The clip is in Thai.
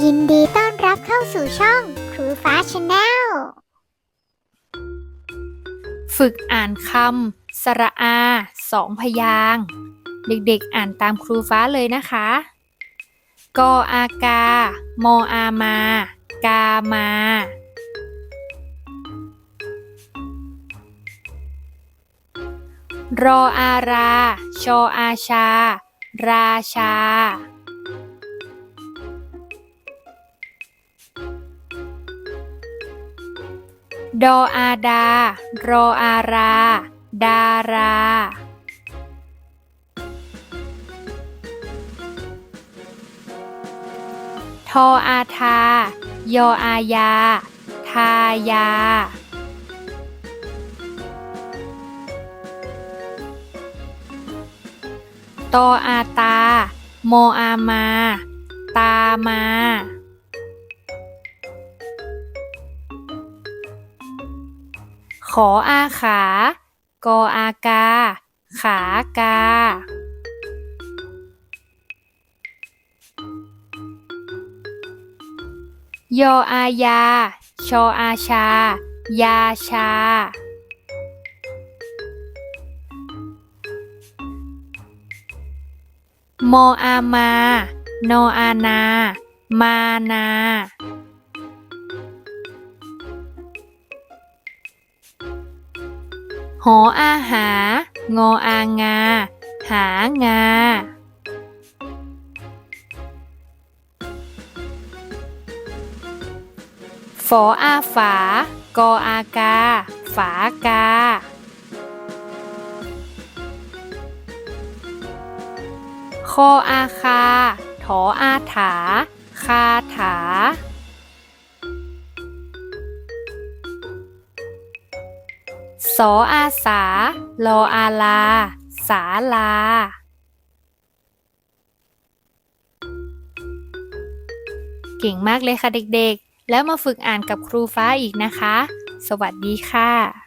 ยินดีต้อนรับเข้าสู่ช่องครูฟ้าชาแนล ฝึกอ่านคำสระอาสองพยางค์เด็กๆ อ่านตามครูฟ้าเลยนะคะ กออากา มออามา กามา รออารา ชออาชา ราชา ดออาดา รออารา ดารา ทออาทา ยออายา ทายา ตออาตา โมอามา ตามา ขออาขา กออากา ขากา ยออายา ชออาชา ยาชา มออามา นออานา มานา หออาหา งออางา หางา ฝออาฝา กออากา ฝากา คออาคา ถออาถา คาถา สออาสา ลออาลา สาลา เก่งมากเลยค่ะเด็กๆ แล้วมาฝึกอ่านกับครูฟ้าอีกนะคะ สวัสดีค่ะ